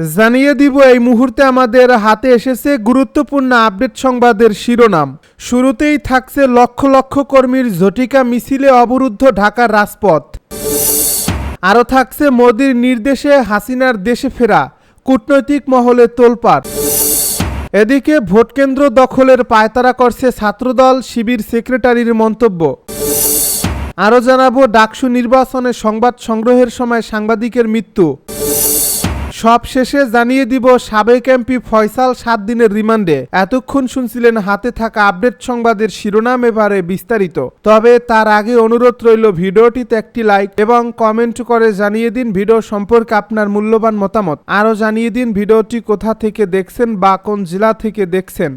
জানিয়ে দিব, এই মুহূর্তে আমাদের হাতে এসেছে গুরুত্বপূর্ণ আপডেট সংবাদের শিরোনাম। শুরুতেই থাকছে লক্ষ লক্ষ কর্মীর ঝটিকা মিছিলে অবরুদ্ধ ঢাকার রাজপথ। আরও থাকছে মোদির নির্দেশে হাসিনার দেশে ফেরা, কূটনৈতিক মহলে তোলপাড়। এদিকে ভোটকেন্দ্র দখলের পায়তারা করছে ছাত্রদল, শিবির সেক্রেটারির মন্তব্য। আরও জানাব, ডাকসু নির্বাচনে সংবাদ সংগ্রহের সময় সাংবাদিকের মৃত্যু। সব শেষে জানিয়ে দিব, সাবেক এমপি ফয়সাল সাত দিনের রিমান্ডে। এতক্ষণ শুনছিলেন হাতে থাকা আপডেট সংবাদের শিরোনাম এবারে বিস্তারিত। তবে তার আগে অনুরোধ রইল ভিডিওটিতে একটি লাইক এবং কমেন্ট করে জানিয়ে দিন ভিডিও সম্পর্কে আপনার মূল্যবান মতামত। আরও জানিয়ে দিন ভিডিওটি কোথা থেকে দেখছেন বা কোন জেলা থেকে দেখছেন।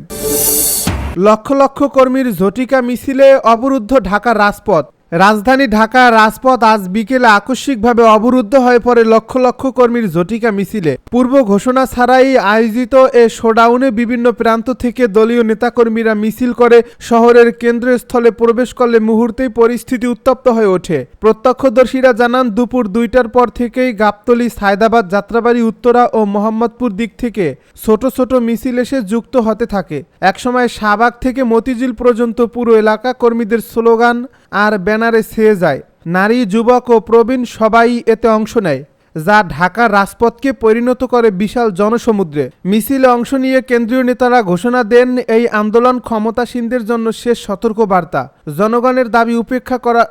লক্ষ লক্ষ কর্মীর ঝটিকা মিছিলে অবরুদ্ধ ঢাকার রাজপথ। রাজধানী ঢাকা রাজপথ আজ বিকেলে আকস্মিকভাবে অবরুদ্ধ হয়ে পড়ে লক্ষ লক্ষ কর্মীর ঝটিকা মিছিলে। পূর্ব ঘোষণা ছাড়াই আয়োজিত এ শোডাউনে বিভিন্ন প্রান্ত থেকে দলীয় নেতাকর্মীরা মিছিল করে শহরের কেন্দ্রস্থলে প্রবেশ করলে মুহূর্তেই পরিস্থিতি উত্তপ্ত হয়ে ওঠে। প্রত্যক্ষদর্শীরা জানান, দুপুর দুইটার পর থেকেই গাবতলী, সায়দাবাদ, যাত্রাবাড়ি, উত্তরা ও মোহাম্মদপুর দিক থেকে ছোট ছোট মিছিল এসে যুক্ত হতে থাকে। একসময় শাহবাগ থেকে মতিঝিল পর্যন্ত পুরো এলাকা কর্মীদের স্লোগান, আর ব্যানারে ছেয়ে যায়। নারী যুবক ও প্রবীণ সবাই এতে অংশ নেয়। যা ঢাকার রাজপথকে পরিণত করে বিশাল জনসমুদ্রে। মিছিলে অংশ নিয়ে কেন্দ্রীয় নেতারা ঘোষণা দেন এই আন্দোলন ক্ষমতাসীনদের জন্য শেষ সতর্ক বার্তা জনগণের দাবি উপেক্ষা করা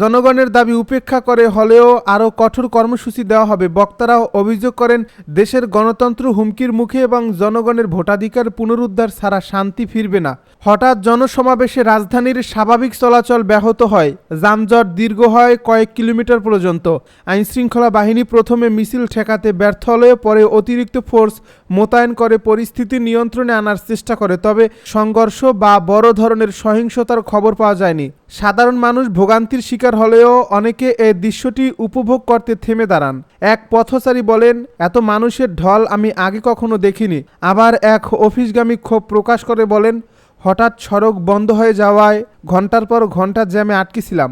জনগণের দাবি উপেক্ষা করে হলেও আরও কঠোর কর্মসূচি দেওয়া হবে। বক্তারা অভিযোগ করেন, দেশের গণতন্ত্র হুমকির মুখে এবং জনগণের ভোটাধিকার পুনরুদ্ধার ছাড়া শান্তি ফিরবে না। হঠাৎ জনসমাবেশে রাজধানীর স্বাভাবিক চলাচল ব্যাহত হয়। যানজট দীর্ঘ হয় কয়েক কিলোমিটার পর্যন্ত। আইনশৃঙ্খলা বাহিনী প্রথমে মিছিল ঠেকাতে ব্যর্থ হলেও পরে অতিরিক্ত ফোর্স মোতায়েন করে পরিস্থিতি নিয়ন্ত্রণে আনার চেষ্টা করে। তবে সংঘর্ষ বা বড় ধরনের সহিংসতার খবর পাওয়া যায়নি। সাধারণ মানুষ ভোগান্তির শিকার হলেও অনেকে এই দৃশ্যটি উপভোগ করতে থেমে দাঁড়ান। এক পথচারী বলেন, এত মানুষের ঢল আমি আগে কখনো দেখিনি। আবার এক অফিসগামী ক্ষোভ প্রকাশ করে বলেন, হঠাৎ সড়ক বন্ধ হয়ে যাওয়ায় ঘণ্টার পর ঘণ্টা জ্যামে আটকেছিলাম।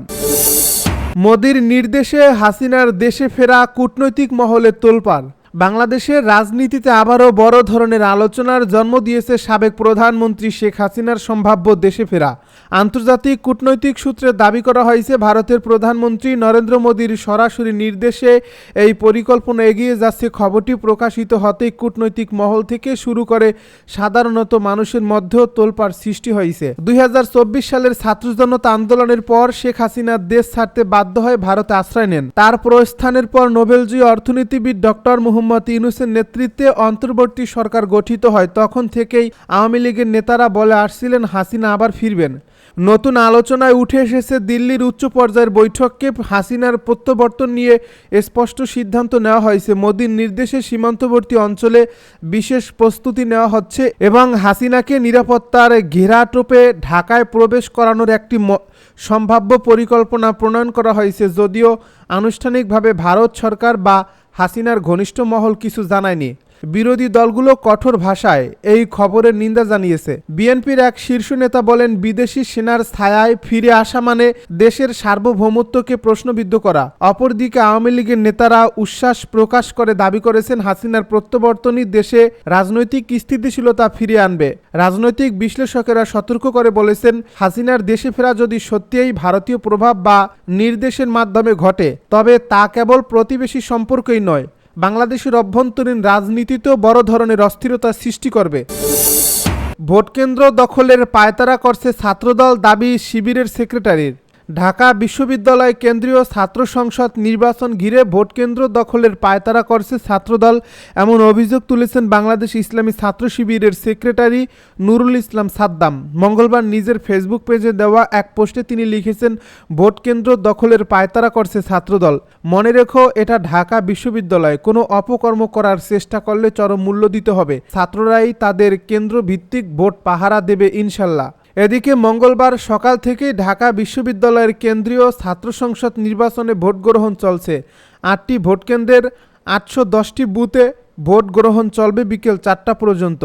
মোদির নির্দেশে হাসিনার দেশে ফেরা কূটনৈতিক মহলে তোলপাড়। বাংলাদেশের রাজনীতিতে আবারও বড় ধরনের আলোচনার জন্ম দিয়েছে সাবেক প্রধানমন্ত্রী শেখ হাসিনার সম্ভাব্য দেশে ফেরা। আন্তর্জাতিক কূটনৈতিক সূত্রে দাবি করা হয়েছে, ভারতের প্রধানমন্ত্রী নরেন্দ্র মোদীর সরাসরি নির্দেশে এই পরিকল্পনা এগিয়ে যাচ্ছে। খবরটি প্রকাশিত হতেই কূটনৈতিক মহল থেকে শুরু করে সাধারণত মানুষের মধ্যেও তোলপাড় সৃষ্টি হয়েছে। দুই হাজার চব্বিশ সালের ছাত্র জনতা আন্দোলনের পর শেখ হাসিনা দেশ ছাড়তে বাধ্য হয়ে ভারতে আশ্রয় নেন। তার প্রস্থানের পর নোবেলজয়ী অর্থনীতিবিদ ডক্টর মোহাম্মদ ইউনুসের নেতৃত্বে অন্তর্বর্তী সরকার গঠিত হয়, তখন থেকেই আওয়ামী লীগের নেতারা বলে আসছিলেন, হাসিনা আবার ফিরবেন। নতুন আলোচনায় উঠে এসেছে দিল্লির উচ্চ পর্যায়ের বৈঠককে হাসিনার প্রত্যাবর্তন নিয়ে স্পষ্ট সিদ্ধান্ত নেওয়া হয়েছে। মোদীর নির্দেশে সীমান্তবর্তী অঞ্চলে বিশেষ প্রস্তুতি নেওয়া হচ্ছে এবং হাসিনাকে নিরাপত্তার ঘেরাটোপে ঢাকায় প্রবেশ করানোর একটি সম্ভাব্য পরিকল্পনা প্রণয়ন করা হয়েছে। যদিও আনুষ্ঠানিকভাবে ভারত সরকার বা হাসিনার ঘনিষ্ঠ মহল কিছু জানায়নি। বিরোধী দলগুলো কঠোর ভাষায় এই খবরের নিন্দা জানিয়েছে। বিএনপির এক শীর্ষ নেতা বলেন, বিদেশি সেনার ছায়ায় ফিরে আসা মানে দেশের সার্বভৌমত্বকে প্রশ্নবিদ্ধ করা। অপরদিকে আওয়ামী লীগের নেতারা উচ্ছ্বাস প্রকাশ করে দাবি করেছেন, হাসিনার প্রত্যাবর্তনই দেশে রাজনৈতিক স্থিতিশীলতা ফিরিয়ে আনবে। রাজনৈতিক বিশ্লেষকেরা সতর্ক করে বলেছেন, হাসিনার দেশে ফেরা যদি সত্যিই ভারতীয় প্রভাব বা নির্দেশের মাধ্যমে ঘটে, তবে তা কেবল প্রতিবেশী সম্পর্কই নয় বাংলাদেশের অভ্যন্তরীণ রাজনীতিতেও বড় ধরনের অস্থিরতা সৃষ্টি করবে। ভোটকেন্দ্র দখলের পায়তারা করছে ছাত্রদল দাবি শিবিরের সেক্রেটারির। ঢাকা বিশ্ববিদ্যালয় কেন্দ্রীয় ছাত্র সংসদ নির্বাচন ঘিরে ভোটকেন্দ্র দখলের পায়তারা করছে ছাত্রদল। এমন অভিযোগ তুলেছেন বাংলাদেশ ইসলামী ছাত্র শিবিরের সেক্রেটারি নুরুল ইসলাম সাদ্দাম। মঙ্গলবার নিজের ফেসবুক পেজে দেওয়া এক পোস্টে তিনি লিখেছেন ভোটকেন্দ্র দখলের পায়তারা করছে ছাত্রদল। মনে রেখো, এটা ঢাকা বিশ্ববিদ্যালয়। কোনো অপকর্ম করার চেষ্টা করলে চরম মূল্য দিতে হবে। ছাত্ররাই তাদের কেন্দ্র ভিত্তিক ভোট পাহারা দেবে ইনশাল্লাহ। এদিকে মঙ্গলবার সকাল থেকে ঢাকা বিশ্ববিদ্যালয়ের কেন্দ্রীয় ছাত্র সংসদ নির্বাচনে ভোট গ্রহণ চলছে। আটটি ভোটকেন্দ্রের আটশো দশটি বুথে ভোট গ্রহণ চলবে বিকেল চারটা পর্যন্ত।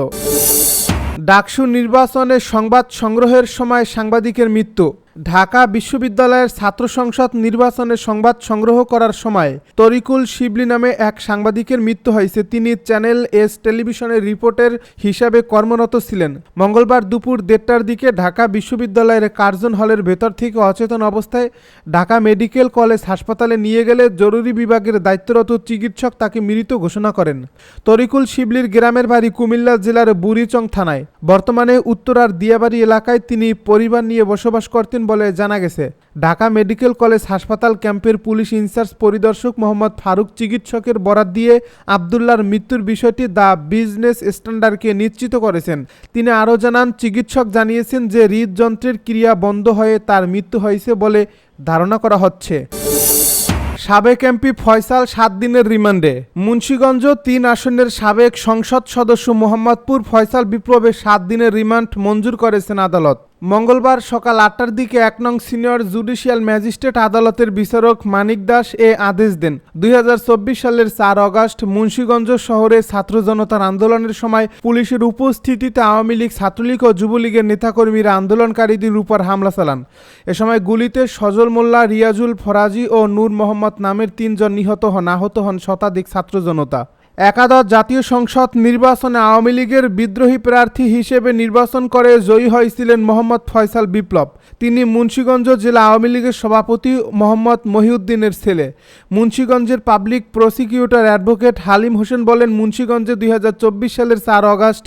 ডাকসু নির্বাচনে সংবাদ সংগ্রহের সময় সাংবাদিকের মৃত্যু। ঢাকা বিশ্ববিদ্যালয়ের ছাত্র সংসদ নির্বাচনের সংবাদ সংগ্রহ করার সময় তরিকুল শিবলি নামে এক সাংবাদিকের মৃত্যু হয়েছে। তিনি চ্যানেল এস টেলিভিশনের রিপোর্টের হিসাবে কর্মরত ছিলেন। মঙ্গলবার দুপুর দেড়টার দিকে ঢাকা বিশ্ববিদ্যালয়ের কার্জন হলের ভেতর থেকে অচেতন অবস্থায় ঢাকা মেডিকেল কলেজ হাসপাতালে নিয়ে গেলে জরুরি বিভাগের দায়িত্বরত চিকিৎসক তাকে মৃত ঘোষণা করেন। তরিকুল শিবলির গ্রামের বাড়ি কুমিল্লা জেলার বুড়িচং থানায়। বর্তমানে উত্তরার দিয়াবাড়ি এলাকায় তিনি পরিবার নিয়ে বসবাস করতেন বলে জানা গেছে। ঢাকা মেডিকেল কলেজ হাসপাতাল ক্যাম্পের পুলিশ ইনচার্জ পরিদর্শক মোহাম্মদ ফারুক চিকিৎসকের বরাত দিয়ে আবদুল্লার মৃত্যুর বিষয়টি দ্য বিজনেস স্ট্যান্ডার্ডকে নিশ্চিত করেছেন। তিনি আরও জানান, চিকিৎসক জানিয়েছেন যে হৃদযন্ত্রের ক্রিয়া বন্ধ হয়ে তার মৃত্যু হয়েছে বলে ধারণা করা হচ্ছে। সাবেক এমপি ফয়সাল সাত দিনের রিমান্ডে। মুন্সীগঞ্জ তিন আসনের সাবেক সংসদ সদস্য মোহাম্মদপুর ফয়সাল বিপ্লবের সাত দিনের রিমান্ড মঞ্জুর করেছেন আদালত। মঙ্গলবার সকাল আটটার দিকে এক নং সিনিয়র জুডিশিয়াল ম্যাজিস্ট্রেট আদালতের বিচারক মানিক দাস এ আদেশ দেন। দুই হাজার চব্বিশ সালের চার অগাস্ট মুন্সীগঞ্জ শহরে ছাত্র জনতার আন্দোলনের সময় পুলিশের উপস্থিতিতে আওয়ামী লীগ ছাত্রলীগ ও যুবলীগের নেতাকর্মীরা আন্দোলনকারীদের উপর হামলা চালান। এ সময় গুলিতে সজল মোল্লা, রিয়াজুল ফরাজি ও নূর মোহাম্মদ নামের তিনজন নিহত হন, আহত হন শতাধিক ছাত্র জনতা। একাদশ জাতীয় সংসদ নির্বাচনে আওয়ামী লীগের বিদ্রোহী প্রার্থী হিসেবে নির্বাচন করে জয়ী হয়েছিলেন মোহাম্মদ ফয়সাল বিপ্লব। তিনি মুন্সীগঞ্জ জেলা আওয়ামী লীগের সভাপতি মোহাম্মদ মহিউদ্দিনের ছেলে। মুন্সীগঞ্জের public prosecutor advocate Halim Hossain বলেন, মুন্সীগঞ্জে দুই হাজার চব্বিশ সালের চার অগাস্ট,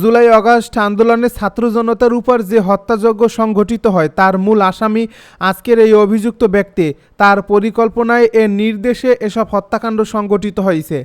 জুলাই অগাস্ট আন্দোলনে ছাত্র জনতার উপর যে হত্যাযজ্ঞ সংঘটিত হয়, তার মূল আসামি আজকের এই অভিযুক্ত ব্যক্তি। তার পরিকল্পনায় এ নির্দেশে এসব হত্যাকাণ্ড সংঘটিত হয়েছে।